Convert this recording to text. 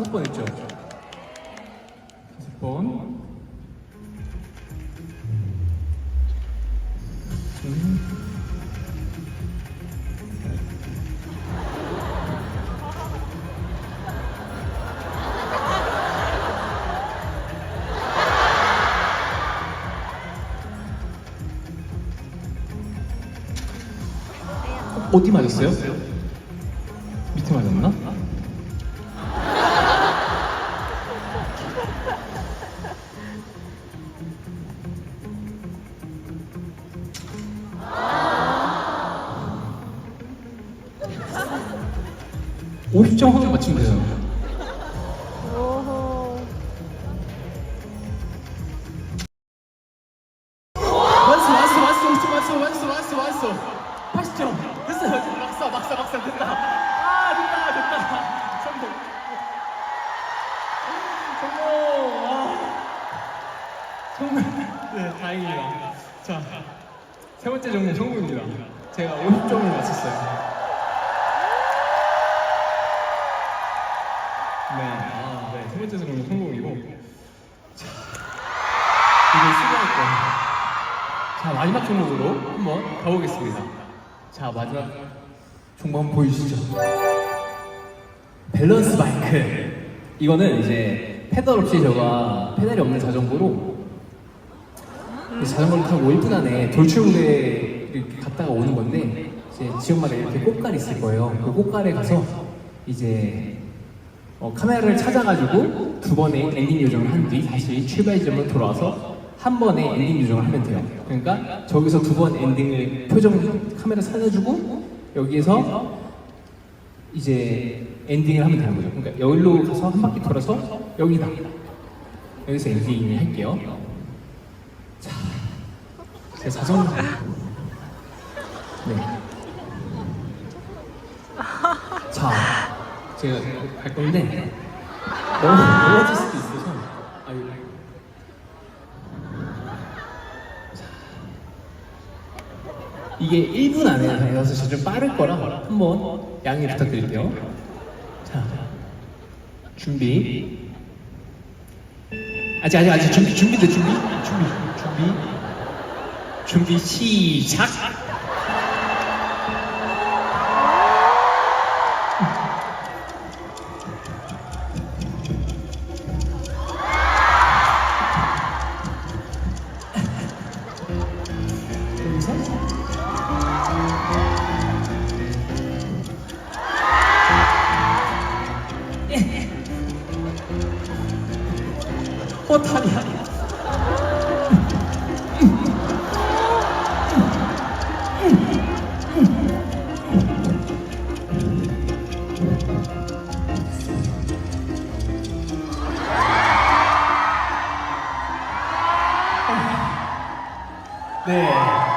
다섯 번 했죠? 다섯 번. 네. 어디 맞았어요? 50점 하면 맞추면 돼요. 맞았어, 맞았어, 맞았어, 맞았어, 맞았어, 80점. 됐어, 막사, 막사, 막사, 됐다. 아, 됐다, 됐다. 성공. 성공. 아, 정말. 네, 다행입니다. 자, 세 번째 종목 성공입니다. 제가 50점을 맞췄어요. 번째 종목 성공이고 수고할 거예요 자 마지막 종목으로 한번 가보겠습니다. 자 마지막 종목 한번 보여주시죠. 밸런스 바이크. 이거는 이제 페달 없이 저가 페달이 없는 자전거로 이 자전거를 타고 1분 안에 돌출구에 이렇게 갔다가 오는 건데 이제 지역마다 이렇게 꽃갈이 있을 거예요. 그 꽃갈에 가서 이제 어, 카메라를 찾아가지고 두 번의 엔딩 요정을 한 뒤 다시 출발 지점으로 돌아와서 한 번의 엔딩 요정을 하면 돼요. 그러니까 저기서 두 번 엔딩을 표정 카메라 찾아주고 여기에서 이제 엔딩을 하면 되는 거죠. 그러니까 여기로 가서 한 바퀴 돌아서 여기다 여기서 엔딩을 할게요. 자, 제 자전거. 네. 자, 제가 갈 건데 너무 멀어질 수도 있어서 아유. 자, 이게 1분 안에 진짜 좀 빠를 거라 한번 양해 부탁드릴게요. 자, 준비. 아직 아직 아직 준비 준비돼 준비 준비 준비 준비 시작. 꽃하냐 네.